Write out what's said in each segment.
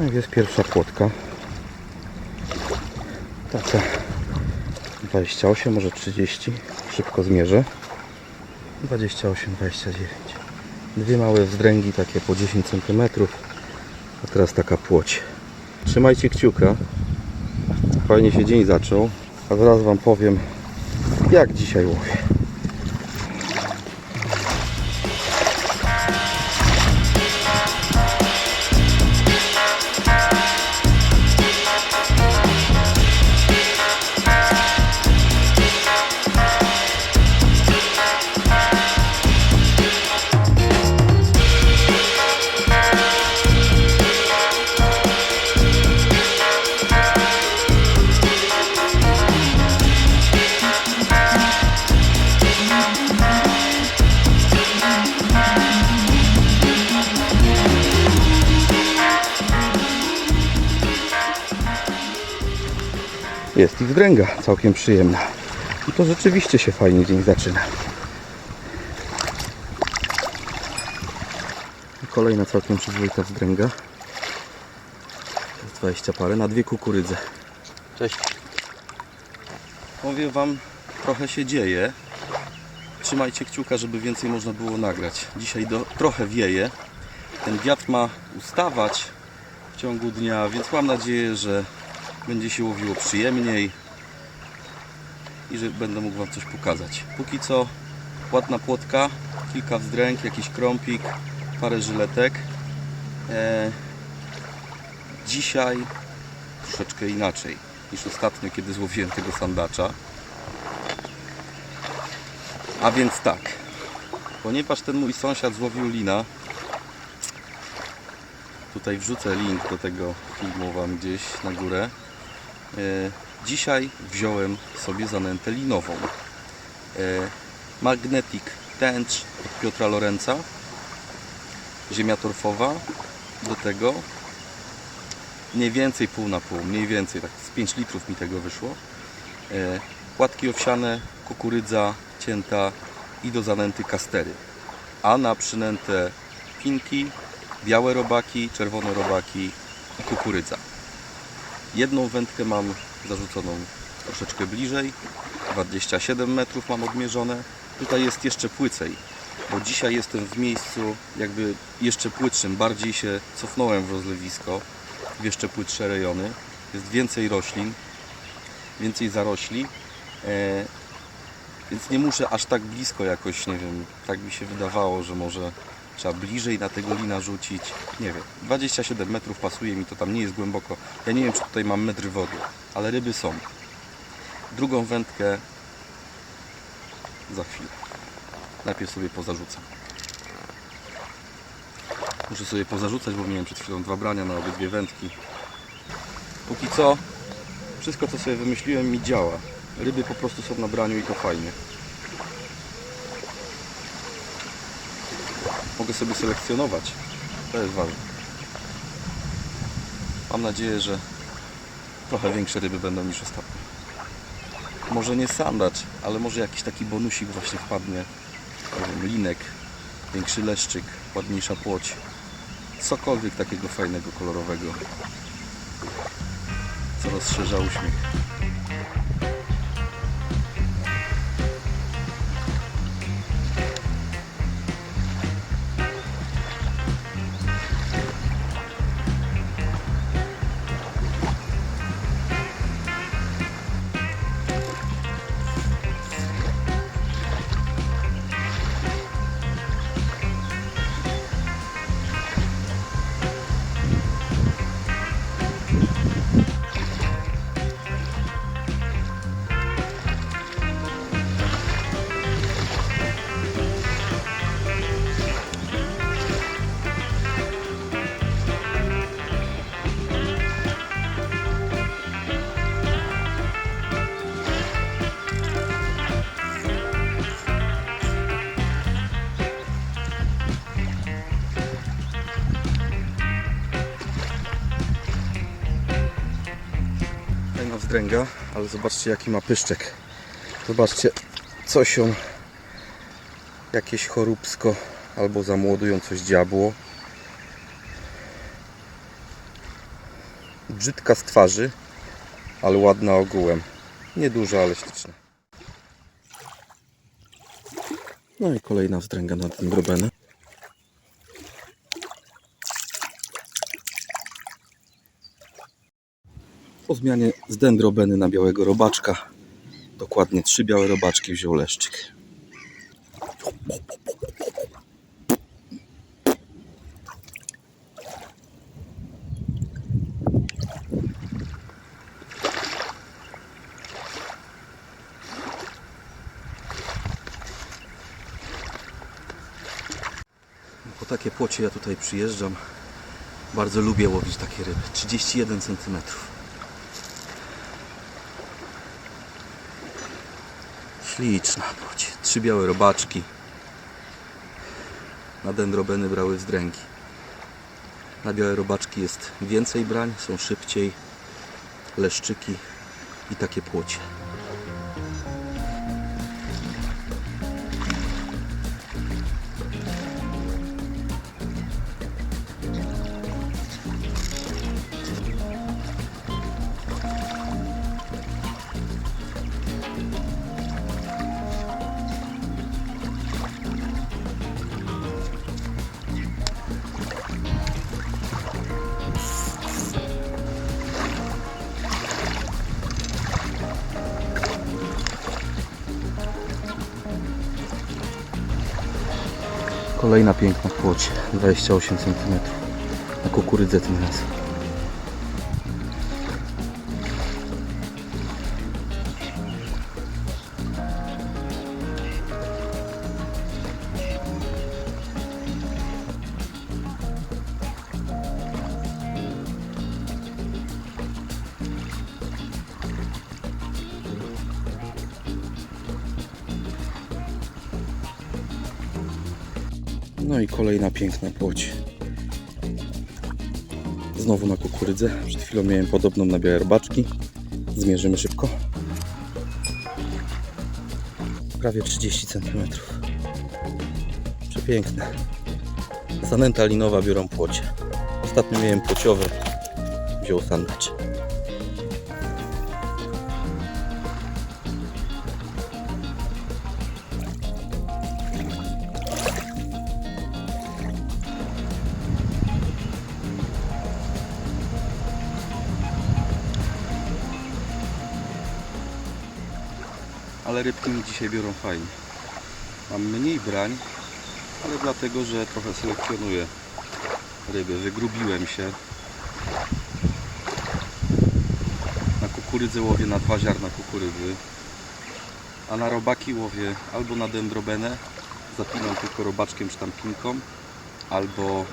No jest pierwsza płotka. Taka 28, może 30. Szybko zmierzę. 28, 29. Dwie małe wzdręgi, takie po 10 cm. A teraz taka płoć. Trzymajcie kciuka. Fajnie się dzień zaczął. A zaraz Wam powiem, jak dzisiaj łowię. Wdręga całkiem przyjemna. I to rzeczywiście się fajnie dzień zaczyna. Kolejna całkiem przyzwoita jest 20 parę na dwie kukurydze. Cześć. Powiem Wam, trochę się dzieje. Trzymajcie kciuka, żeby więcej można było nagrać. Dzisiaj do, trochę wieje. Ten wiatr ma ustawać w ciągu dnia, więc mam nadzieję, że będzie się łowiło przyjemniej i że będę mógł Wam coś pokazać. Póki co ładna płotka, kilka wzdręk, jakiś krąpik, parę żyletek. E, dzisiaj troszeczkę inaczej niż ostatnio, kiedy złowiłem tego sandacza. A więc tak, ponieważ ten mój sąsiad złowił lina, tutaj wrzucę link do tego filmu Wam gdzieś na górę. E, Dzisiaj wziąłem sobie zanętę linową. E, Magnetic Tench od Piotra Lorenza. Ziemia torfowa. Do tego mniej więcej pół na pół, mniej więcej, tak z 5 litrów mi tego wyszło. E, Płatki owsiane, kukurydza cięta i do zanęty kastery. A na przynętę pinki, białe robaki, czerwone robaki i kukurydza. Jedną wędkę mam zarzuconą troszeczkę bliżej, 27 metrów mam odmierzone. Tutaj jest jeszcze płycej, bo dzisiaj jestem w miejscu jakby jeszcze płytszym, bardziej się cofnąłem w rozlewisko, w jeszcze płytsze rejony. Jest więcej roślin, więcej zarośli, e, więc nie muszę aż tak blisko jakoś, nie wiem, tak mi się wydawało, że może trzeba bliżej na tego lina rzucić. Nie wiem, 27 metrów pasuje mi to tam nie jest głęboko. Ja nie wiem, czy tutaj mam metry wody, ale ryby są. Drugą wędkę za chwilę. Najpierw sobie pozarzucam. Muszę sobie pozarzucać, bo miałem przed chwilą dwa brania na obydwie wędki. Póki co, wszystko co sobie wymyśliłem mi działa. Ryby po prostu są na braniu i to fajnie. Mogę sobie selekcjonować. To jest ważne. Mam nadzieję, że trochę większe ryby będą niż ostatnio. Może nie sandacz, ale może jakiś taki bonusik właśnie wpadnie. Linek, większy leszczyk, ładniejsza płoć. Cokolwiek takiego fajnego, kolorowego. Co rozszerza uśmiech. Ale zobaczcie jaki ma pyszczek. Zobaczcie, coś ją jakieś choróbsko albo za młodu ją coś dziabło. Brzydka z twarzy, ale ładna ogółem. Nieduża, ale śliczna. No i kolejna wzdręga na ten grobeny. Po zmianie z dendrobeny na białego robaczka, dokładnie trzy białe robaczki wziął leszczyk. Po takie płocie ja tutaj przyjeżdżam. Bardzo lubię łowić takie ryby. 31 cm. Śliczna płocie. Trzy białe robaczki. Na dendrobeny brały wzdręgi. Na białe robaczki jest więcej brań, są szybciej. Leszczyki i takie płocie. Kolejna piękna płoć, 28 cm. Na kukurydzę tym razem. Piękna płoć. Znowu na kukurydzę. Przed chwilą miałem podobną na białe robaczki. Zmierzymy szybko. Prawie 30 cm. Przepiękne. Zanęta linowa biorą płocie. Ostatnio miałem płociowe. Wziął sandwich. Dzisiaj biorą fajnie. Mam mniej brań, ale dlatego, że trochę selekcjonuję ryby. Wygrubiłem się. Na kukurydzy łowię na dwa ziarna kukurydzy, a na robaki łowię albo na dendrobenę, zapinam tylko robaczkiem czy tam pinką, albo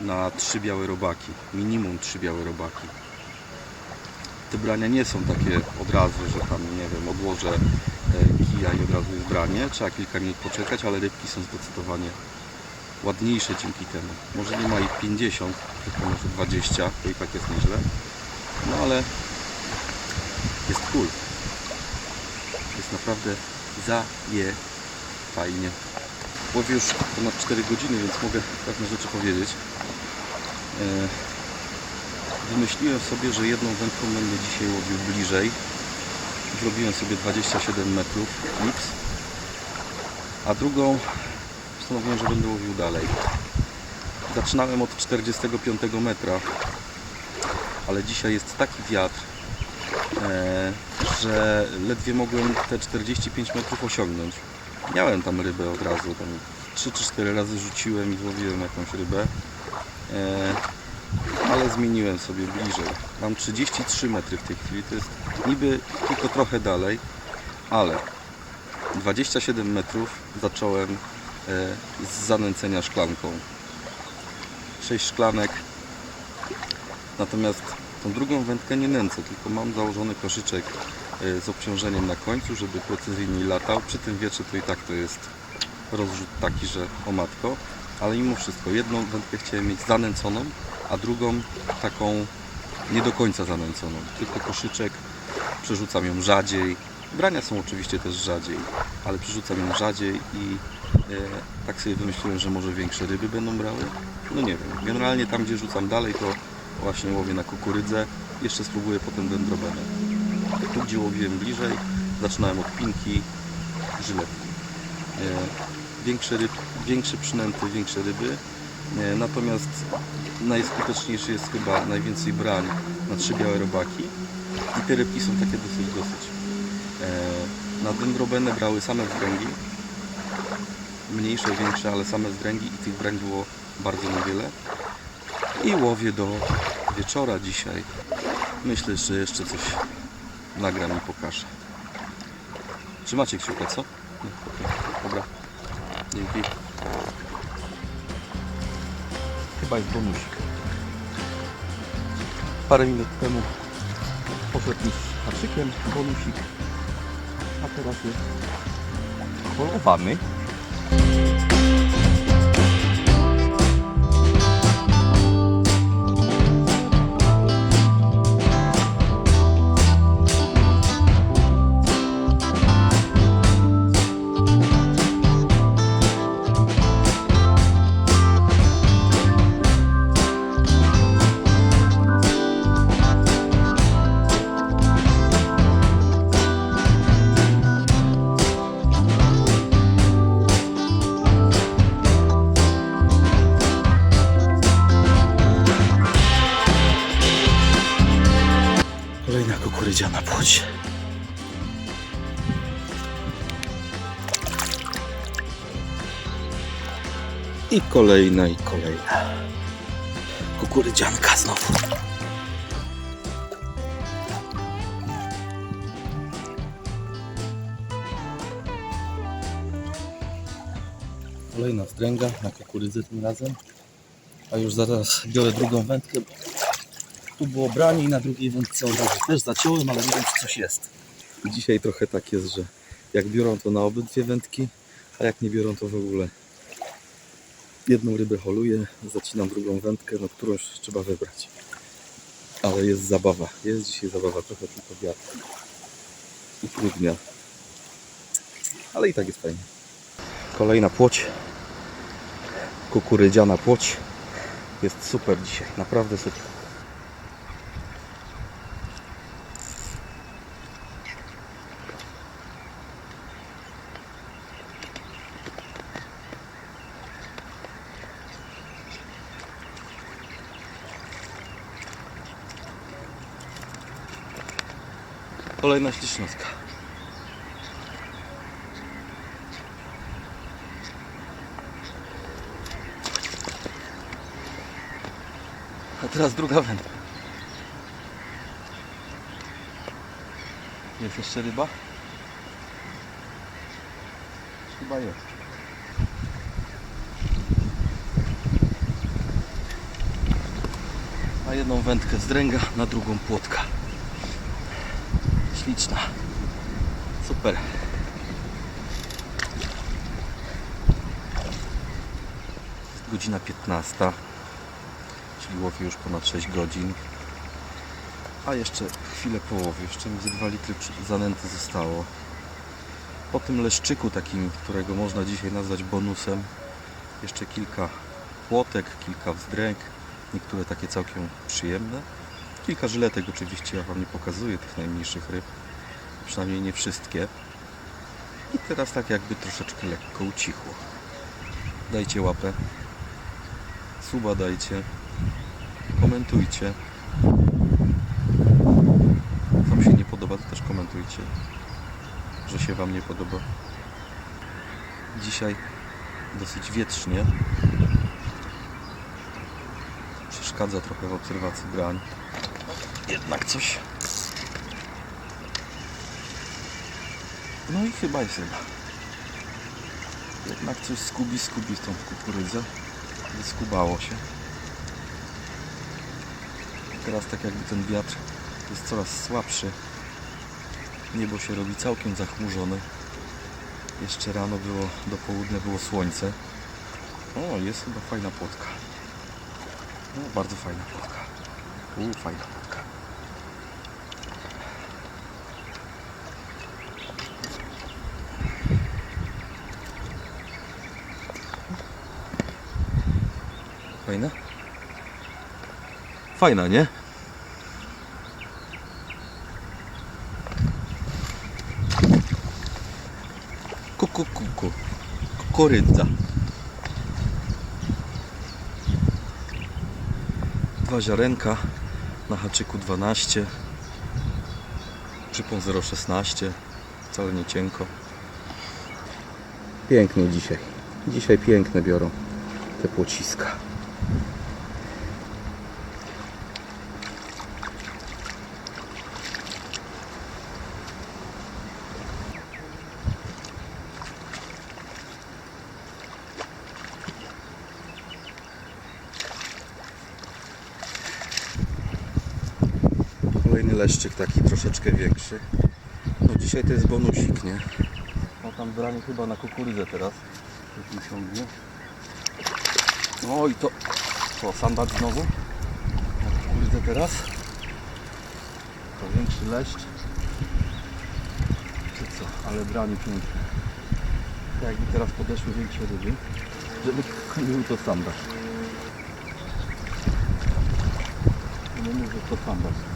na trzy białe robaki. Minimum trzy białe robaki te brania nie są takie od razu, że tam, nie wiem, odłożę i od razu jest branie. Trzeba kilka minut poczekać, ale rybki są zdecydowanie ładniejsze dzięki temu. Może nie ma ich 50, tylko może 20, to i tak jest nieźle. No ale jest cool. Jest naprawdę zaje fajnie. Łowię już ponad 4 godziny, więc mogę pewne rzeczy powiedzieć. E, Wymyśliłem sobie, że jedną wędką będę dzisiaj łowił bliżej. Zrobiłem sobie 27 metrów klips, a drugą postanowiłem, że będę łowił dalej. Zaczynałem od 45 metra, ale dzisiaj jest taki wiatr, e, że ledwie mogłem te 45 metrów osiągnąć. Miałem tam rybę od razu, tam 3 czy 4 razy rzuciłem i złowiłem jakąś rybę. Ale zmieniłem sobie bliżej. Mam 33 metry w tej chwili, to jest niby tylko trochę dalej, ale 27 metrów zacząłem e, z zanęcenia szklanką. 6 szklanek, natomiast tą drugą wędkę nie nęcę, tylko mam założony koszyczek e, z obciążeniem na końcu, żeby precyzyjniej latał. Przy tym wietrze to i tak to jest rozrzut taki, że o matko, ale mimo wszystko jedną wędkę chciałem mieć zanęconą, a drugą taką nie do końca zanęconą, tylko koszyczek, przerzucam ją rzadziej. Brania są oczywiście też rzadziej, ale przerzucam ją rzadziej i e, tak sobie wymyśliłem, że może większe ryby będą brały. No nie wiem, generalnie tam gdzie rzucam dalej to właśnie łowię na kukurydzę. Jeszcze spróbuję potem dendrobenę. Tu gdzie łowiłem bliżej, zaczynałem od pinki, żyletki. E, Większe, większe przynęty, większe ryby. E, Natomiast najskuteczniejszy jest chyba najwięcej brań na trzy białe robaki. I te rybki są takie dosyć, dosyć. E, Na dendrobenę brały same wzdręgi. Mniejsze, większe, ale same wzdręgi i tych brań było bardzo niewiele. I łowię do wieczora dzisiaj. Myślę, że jeszcze coś nagram i pokażę. Trzymacie kciuka, co? Okej. Dobra. Dzięki. Chyba jest bonusik. Parę minut temu poszedł mi z haczykiem bonusik, a teraz jest polowany. Kolejna kukurydziana. I kolejna, i kolejna. Kukurydzianka znowu. Kolejna wstręga na kukurydzę tym razem. A już zaraz biorę drugą wędkę, tu było branie i na drugiej wędce od razu też zaciąłem, ale nie wiem czy coś jest. Dzisiaj trochę tak jest, że jak biorą to na obydwie wędki, a jak nie biorą to w ogóle. Jedną rybę holuję, zacinam drugą wędkę, no którąś trzeba wybrać. Ale jest zabawa, jest dzisiaj zabawa, trochę tylko wiatr utrudnia. Ale i tak jest fajnie. Kolejna płoć, kukurydziana płoć. Jest super dzisiaj, naprawdę super. Kolejna ślicznotka. A teraz druga wędka. Jest jeszcze ryba? Chyba jest. Na jedną wędkę z dręga, na drugą płotka. Śliczna. Super. Jest godzina 15. Czyli łowię już ponad 6 godzin. A jeszcze chwilę połowy. Jeszcze mi ze 2 litry zanęty zostało. Po tym leszczyku takim, którego można dzisiaj nazwać bonusem, jeszcze kilka płotek, kilka wzdręg, niektóre takie całkiem przyjemne. Kilka żyletek oczywiście, ja Wam nie pokazuję tych najmniejszych ryb, przynajmniej nie wszystkie. I teraz tak jakby troszeczkę lekko ucichło. Dajcie łapę, suba dajcie, komentujcie. Wam się nie podoba, to też komentujcie, że się Wam nie podoba. Dzisiaj dosyć wietrznie. Przeszkadza trochę w obserwacji brań. Jednak coś. No i chyba jest ryba. Jednak coś skubi, skubi tą kukurydzę. Wyskubało się. Teraz tak jakby ten wiatr jest coraz słabszy. Niebo się robi całkiem zachmurzone. Jeszcze rano było, do południa było słońce. O, jest chyba fajna płotka. No, bardzo fajna płotka. U, fajna płotka. Fajna? Fajna, nie? Kuku, kuku. Kukurydza. Dwa ziarenka na haczyku 12. Przypon 0,16. Wcale nie cienko. Pięknie dzisiaj. Dzisiaj piękne biorą te płociska. Kolejny leszczyk taki troszeczkę większy. No dzisiaj to jest bonusik, nie? No tam branie chyba na kukurydzę teraz. Już mi ciągnie. No i to, to sambat znowu. Kukurydzę teraz. To większy leszcz. Czy co? Ale branie piękne. Tak jakby teraz podeszły większe ryby, żeby był to sambat. Nie mówię, że to sambat.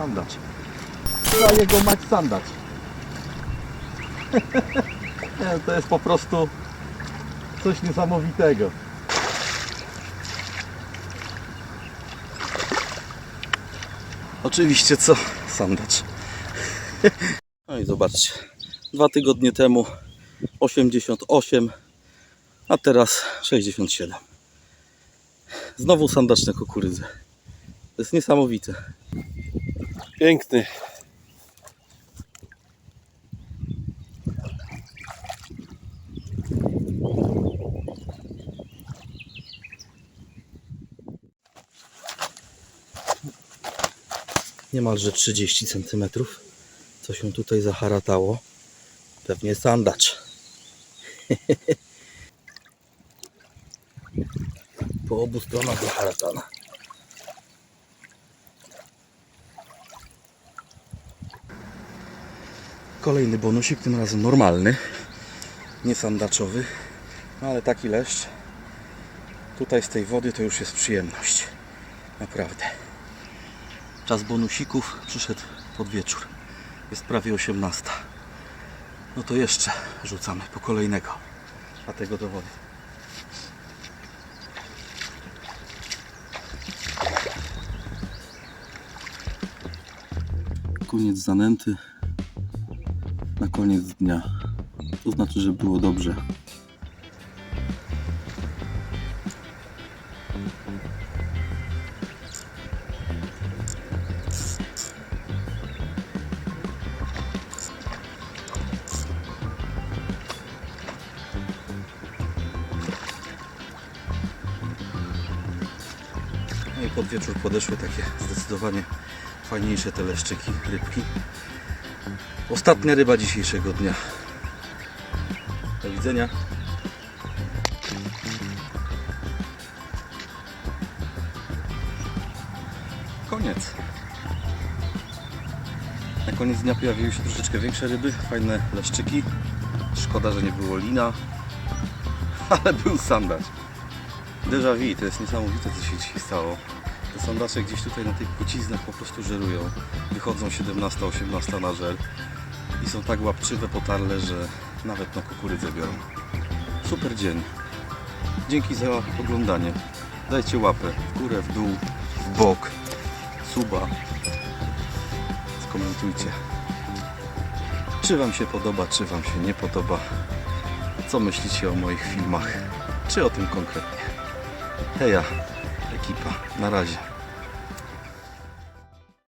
Sandacz. Za jego mać sandacz. Nie, to jest po prostu coś niesamowitego. Oczywiście co? Sandacz. No i zobaczcie. Dwa tygodnie temu 88, a teraz 67. Znowu sandacz na kukurydzę. To jest niesamowite. Piękny. niemalże 30 cm. Co się tutaj zaharatało? Pewnie sandacz. po obu stronach zaharatana. Kolejny bonusik, tym razem normalny, nie sandaczowy, no ale taki leszcz. Tutaj z tej wody to już jest przyjemność. Naprawdę. Czas bonusików przyszedł pod wieczór. Jest prawie 18. No to jeszcze rzucamy po kolejnego. A tego do wody. Koniec zanęty koniec dnia. To znaczy, że było dobrze. No i pod wieczór podeszły takie zdecydowanie fajniejsze te leszczyki, rybki. Ostatnia ryba dzisiejszego dnia. Do widzenia. Koniec. Na koniec dnia pojawiły się troszeczkę większe ryby, fajne leszczyki. Szkoda, że nie było lina, ale był sandacz. Déjà vu, to jest niesamowite co się dzisiaj stało. Te sandacze gdzieś tutaj na tych płciznach po prostu żerują. Wychodzą 17-18 na żel i są tak łapczywe, potarle, że nawet na kukurydzę biorą. Super dzień. Dzięki za oglądanie. Dajcie łapę w górę, w dół, w bok, suba. Skomentujcie. Czy Wam się podoba, czy Wam się nie podoba. Co myślicie o moich filmach, czy o tym konkretnie. Heja, ekipa. Na razie.